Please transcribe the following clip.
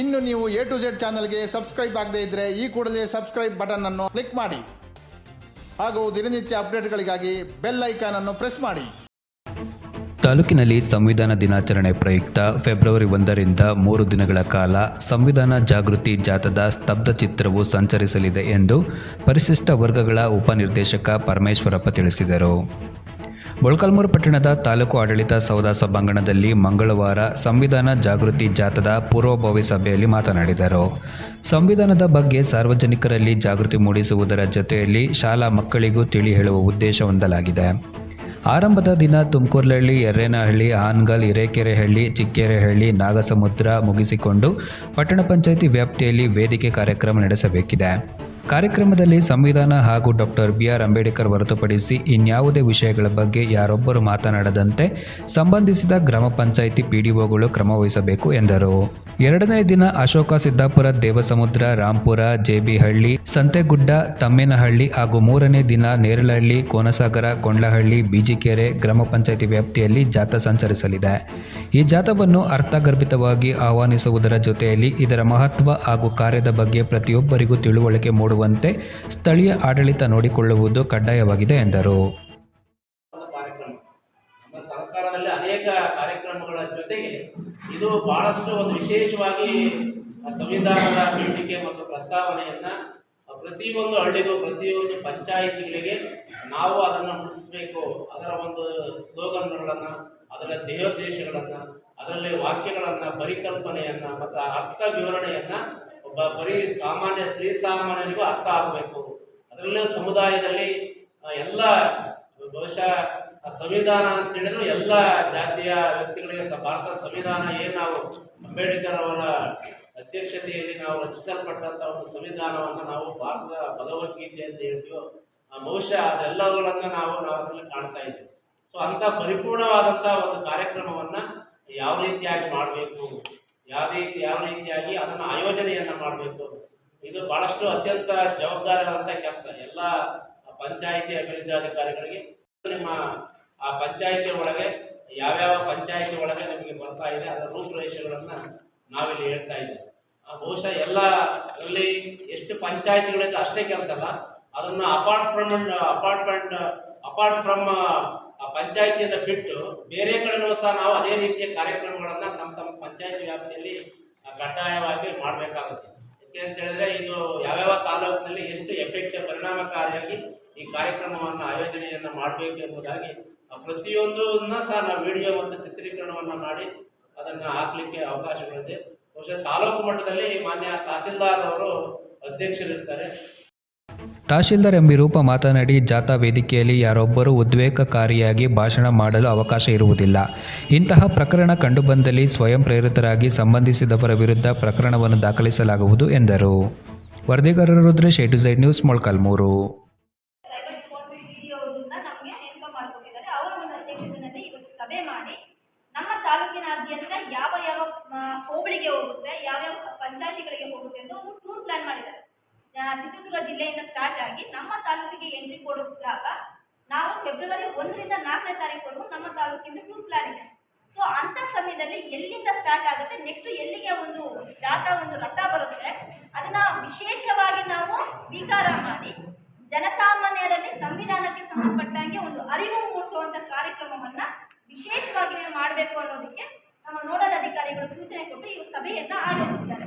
ಇನ್ನು ನೀವು A to Z ಚಾನಲ್ಗೆ ಸಬ್ಸ್ಕ್ರೈಬ್ ಆಗದೇ ಇದ್ದರೆ ಈ ಕೂಡಲೇ ಸಬ್ಸ್ಕ್ರೈಬ್ ಬಟನ್ ಅನ್ನು ಕ್ಲಿಕ್ ಮಾಡಿ. ಹಾಗೂ ದಿನನಿತ್ಯ ಅಪ್ಡೇಟ್ಗಳಿಗಾಗಿ ಬೆಲ್ ಐಕಾನ್ ಅನ್ನು ಪ್ರೆಸ್ ಮಾಡಿ. ತಾಲೂಕಿನಲ್ಲಿ ಸಂವಿಧಾನ ದಿನಾಚರಣೆ ಪ್ರಯುಕ್ತ ಫೆಬ್ರವರಿ ಒಂದರಿಂದ ಮೂರು ದಿನಗಳ ಕಾಲ ಸಂವಿಧಾನ ಜಾಗೃತಿ ಜಾಥಾದ ಸ್ತಬ್ಧ ಚಿತ್ರವು ಸಂಚರಿಸಲಿದೆ ಎಂದು ಪರಿಶಿಷ್ಟ ವರ್ಗಗಳ ಉಪನಿರ್ದೇಶಕ ಪರಮೇಶ್ವರಪ್ಪ ತಿಳಿಸಿದರು. ಮೊಳಕಾಲ್ಮೂರು ಪಟ್ಟಣದ ತಾಲೂಕು ಆಡಳಿತ ಸೌಧ ಸಭಾಂಗಣದಲ್ಲಿ ಮಂಗಳವಾರ ಸಂವಿಧಾನ ಜಾಗೃತಿ ಜಾಥಾದ ಪೂರ್ವಭಾವಿ ಸಭೆಯಲ್ಲಿ ಮಾತನಾಡಿದರು. ಸಂವಿಧಾನದ ಬಗ್ಗೆ ಸಾರ್ವಜನಿಕರಲ್ಲಿ ಜಾಗೃತಿ ಮೂಡಿಸುವುದರ ಜೊತೆಯಲ್ಲಿ ಶಾಲಾ ಮಕ್ಕಳಿಗೂ ತಿಳಿ ಹೇಳುವ ಉದ್ದೇಶ ಹೊಂದಲಾಗಿದೆ. ಆರಂಭದ ದಿನ ತುಮಕೂರ್ಲಹಳ್ಳಿ ಎರ್ರೇನಹಳ್ಳಿ ಆನ್ಗಲ್, ಹಿರೇಕೆರೆಹಳ್ಳಿ, ಚಿಕ್ಕೇರೆಹಳ್ಳಿ, ನಾಗಸಮುದ್ರ ಮುಗಿಸಿಕೊಂಡು ಪಟ್ಟಣ ಪಂಚಾಯಿತಿ ವ್ಯಾಪ್ತಿಯಲ್ಲಿ ವೇದಿಕೆ ಕಾರ್ಯಕ್ರಮ ನಡೆಸಬೇಕಿದೆ. ಕಾರ್ಯಕ್ರಮದಲ್ಲಿ ಸಂವಿಧಾನ ಹಾಗೂ ಡಾಕ್ಟರ್ ಬಿ ಆರ್ ಅಂಬೇಡ್ಕರ್ ಹೊರತುಪಡಿಸಿ ಇನ್ಯಾವುದೇ ವಿಷಯಗಳ ಬಗ್ಗೆ ಯಾರೊಬ್ಬರು ಮಾತನಾಡದಂತೆ ಸಂಬಂಧಿಸಿದ ಗ್ರಾಮ ಪಂಚಾಯಿತಿ ಪಿಡಿಒಗಳು ಕ್ರಮವಹಿಸಬೇಕು ಎಂದರು. ಎರಡನೇ ದಿನ ಅಶೋಕ ಸಿದ್ದಾಪುರ ದೇವಸಮುದ್ರ, ರಾಂಪುರ, ಜೆಬಿಹಳ್ಳಿ, ಸಂತೆಗುಡ್ಡ, ತಮ್ಮೇನಹಳ್ಳಿ ಹಾಗೂ ಮೂರನೇ ದಿನ ನೇರಳಹಳ್ಳಿ, ಕೋನಸಾಗರ, ಕೊಂಡ್ಲಹಳ್ಳಿ, ಬಿಜಿಕೆರೆ ಗ್ರಾಮ ಪಂಚಾಯಿತಿ ವ್ಯಾಪ್ತಿಯಲ್ಲಿ ಜಾಥಾ ಸಂಚರಿಸಲಿದೆ. ಈ ಜಾಥಾವನ್ನು ಅರ್ಥಗರ್ಭಿತವಾಗಿ ಆಹ್ವಾನಿಸುವುದರ ಜೊತೆಯಲ್ಲಿ ಇದರ ಮಹತ್ವ ಹಾಗೂ ಕಾರ್ಯದ ಬಗ್ಗೆ ಪ್ರತಿಯೊಬ್ಬರಿಗೂ ತಿಳುವಳಿಕೆ ಮೂಡುವಂತೆ ಸ್ಥಳೀಯ ಆಡಳಿತ ನೋಡಿಕೊಳ್ಳುವುದು ಕಡ್ಡಾಯವಾಗಿದೆ ಎಂದರು. ಸರ್ಕಾರದಲ್ಲಿ ಅನೇಕ ಕಾರ್ಯಕ್ರಮಗಳ ಜೊತೆಗೆ ಇದು ಬಹಳಷ್ಟು ಒಂದು ವಿಶೇಷವಾಗಿ ಸಂವಿಧಾನದ ಬೇಡಿಕೆ ಮತ್ತು ಪ್ರಸ್ತಾವನೆಯನ್ನ ಪ್ರತಿಯೊಂದು ಹಳ್ಳಿಗೂ, ಪ್ರತಿಯೊಂದು ಪಂಚಾಯಿತಿಗಳಿಗೆ ನಾವು ಅದನ್ನು ಮುಡಿಸಬೇಕು ಅದರ ಒಂದು ಸ್ಲೋಗನ್ಗಳನ್ನು, ಅದರ ದೇಹೋದ್ದೇಶಗಳನ್ನು, ಅದರಲ್ಲಿ ವಾಕ್ಯಗಳನ್ನು, ಪರಿಕಲ್ಪನೆಯನ್ನು ಮತ್ತು ಅರ್ಥ ವಿವರಣೆಯನ್ನ ಬರೀ ಸಾಮಾನ್ಯ ಶ್ರೀಸಾಮಾನ್ಯನಿಗೂ ಅರ್ಥ ಆಗಬೇಕು. ಅದರಲ್ಲೂ ಸಮುದಾಯದಲ್ಲಿ ಎಲ್ಲ ಬಹುಶಃ ಸಂವಿಧಾನ ಅಂತ ಹೇಳಿದ್ರು ಎಲ್ಲ ಜಾತಿಯ ವ್ಯಕ್ತಿಗಳಿಗೆ ಭಾರತ ಸಂವಿಧಾನ ಏನು ನಾವು ಅಂಬೇಡ್ಕರ್ ಅವರ ಅಧ್ಯಕ್ಷತೆಯಲ್ಲಿ ನಾವು ರಚಿಸಲ್ಪಟ್ಟಂಥ ಒಂದು ಸಂವಿಧಾನವನ್ನು ನಾವು ಭಾರತದ ಭಗವದ್ಗೀತೆ ಅಂತ ಹೇಳ್ತೀವೋ ಬಹುಶಃ ಅದೆಲ್ಲವುಗಳನ್ನು ನಾವು ನಾವು ಅದರಲ್ಲಿ ಕಾಣ್ತಾ ಇದ್ದೀವಿ. ಸೊ ಅಂಥ ಪರಿಪೂರ್ಣವಾದಂಥ ಒಂದು ಕಾರ್ಯಕ್ರಮವನ್ನು ಯಾವ ರೀತಿಯಾಗಿ ಮಾಡಬೇಕು? ಯಾವ ರೀತಿ, ಯಾವ ರೀತಿಯಾಗಿ ಅದನ್ನು ಆಯೋಜನೆಯನ್ನು ಮಾಡಬೇಕು. ಇದು ಬಹಳಷ್ಟು ಅತ್ಯಂತ ಜವಾಬ್ದಾರಿಯಾದಂಥ ಕೆಲಸ. ಎಲ್ಲ ಪಂಚಾಯಿತಿ ಅಭಿವೃದ್ಧಿ ನಿಮ್ಮ ಆ ಪಂಚಾಯಿತಿ ಒಳಗೆ, ಯಾವ್ಯಾವ ಪಂಚಾಯಿತಿ ಒಳಗೆ ನಿಮಗೆ ಬರ್ತಾ ಇದೆ, ಅದರ ರೂಪುರೇಷೆಗಳನ್ನು ನಾವಿಲ್ಲಿ ಹೇಳ್ತಾ ಇದ್ದೀವಿ. ಬಹುಶಃ ಎಲ್ಲ ಅಲ್ಲಿ ಎಷ್ಟು ಪಂಚಾಯಿತಿಗಳಿದೆ ಅಷ್ಟೇ ಕೆಲಸ ಅಲ್ಲ. ಅದನ್ನು apart from apartment, apart from ಆ ಪಂಚಾಯಿತಿಯಿಂದ ಬಿಟ್ಟು ಬೇರೆ ಕಡೆಗಳು ಸಹ ನಾವು ಅದೇ ರೀತಿಯ ಕಾರ್ಯಕ್ರಮಗಳನ್ನು ನಮ್ಮ ತಮ್ಮ ಪಂಚಾಯತಿ ವ್ಯಾಪ್ತಿಯಲ್ಲಿ ಕಡ್ಡಾಯವಾಗಿ ಮಾಡಬೇಕಾಗುತ್ತೆ. ಯಾಕೆ ಅಂತ ಹೇಳಿದ್ರೆ ಇದು ಯಾವ್ಯಾವ ತಾಲೂಕಿನಲ್ಲಿ ಎಷ್ಟು ಎಫೆಕ್ಟ್ ಪರಿಣಾಮಕಾರಿಯಾಗಿ ಈ ಕಾರ್ಯಕ್ರಮವನ್ನು ಆಯೋಜನೆಯನ್ನು ಮಾಡಬೇಕು ಎಂಬುದಾಗಿ ಪ್ರತಿಯೊಂದನ್ನ ಸಹ ನಾವು ವಿಡಿಯೋ ಮತ್ತು ಚಿತ್ರೀಕರಣವನ್ನು ಮಾಡಿ ಅದನ್ನು ಹಾಕ್ಲಿಕ್ಕೆ ಅವಕಾಶಗಳಿದೆ. ಬಹುಶಃ ತಾಲೂಕು ಮಟ್ಟದಲ್ಲಿ ಮಾನ್ಯ ತಹಸೀಲ್ದಾರ್ ಅವರು ಅಧ್ಯಕ್ಷರಿರ್ತಾರೆ. ತಹಶೀಲ್ದಾರ್ ಎಂಬಿರೂಪ ಮಾತನಾಡಿ, ಜಾಥಾ ವೇದಿಕೆಯಲ್ಲಿ ಯಾರೊಬ್ಬರು ಉದ್ವೇಗಕಾರಿಯಾಗಿ ಭಾಷಣ ಮಾಡಲು ಅವಕಾಶ ಇರುವುದಿಲ್ಲ. ಇಂತಹ ಪ್ರಕರಣ ಕಂಡುಬಂದಲ್ಲಿ ಸ್ವಯಂ ಪ್ರೇರಿತರಾಗಿ ಸಂಬಂಧಿಸಿದವರ ವಿರುದ್ಧ ಪ್ರಕರಣವನ್ನು ದಾಖಲಿಸಲಾಗುವುದು ಎಂದರು. ವರದಿಗಾರರು Rudresh, A to Z news, Molakalmuru. ತಾಲೂಕಿನಾದ್ಯಂತ ಯಾವ ಯಾವ ಹೋಬಳಿಗೆ ಹೋಗುತ್ತೆ ಯಾವ್ಯಾವ ಪಂಚಾಯತಿಗಳಿಗೆ ಹೋಗುತ್ತೆ ಅಂತ ಒಂದು ಟೂರ್ ಪ್ಲಾನ್ ಮಾಡಿದ್ದಾರೆ ಆ, ಚಿತ್ರದುರ್ಗ ಜಿಲ್ಲೆಯಿಂದ ಸ್ಟಾರ್ಟ್ ಆಗಿ ನಮ್ಮ ತಾಲೂಕಿಗೆ ಎಂಟ್ರಿ ಕೊಡಿಸಿದಾಗ ನಾವು ಫೆಬ್ರವರಿ ಒಂದರಿಂದ ನಾಲ್ಕನೇ ತಾರೀಕುವರೆಗೂ ನಮ್ಮ ತಾಲೂಕಿಂದ ಟೂರ್ ಪ್ಲಾನ್ ಇದೆ. ಸೊ ಅಂತ ಸಮಯದಲ್ಲಿ ಎಲ್ಲಿಂದ ಸ್ಟಾರ್ಟ್ ಆಗುತ್ತೆ? ನೆಕ್ಸ್ಟ್ ಎಲ್ಲಿಗೆ ಒಂದು ಜಾಥಾ ಒಂದು ರಥ ಬರುತ್ತೆ? ಅದನ್ನ ವಿಶೇಷವಾಗಿ ನಾವು ಸ್ವೀಕಾರ ಮಾಡಿ ಜನಸಾಮಾನ್ಯರಲ್ಲಿ ಸಂವಿಧಾನಕ್ಕೆ ಸಂಬಂಧಪಟ್ಟಂಗೆ ಒಂದು ಅರಿವು ಮೂಡಿಸುವಂತ ಕಾರ್ಯಕ್ರಮವನ್ನ ವಿಶೇಷವಾಗಿ ಮಾಡಬೇಕು ಅನ್ನೋದಕ್ಕೆ ನಮ್ಮ ನೋಡಲ್ ಅಧಿಕಾರಿಗಳು ಸೂಚನೆ ಕೊಟ್ಟು ಈ ಸಭೆಯನ್ನ ಆಯೋಜಿಸಿದ್ದಾರೆ.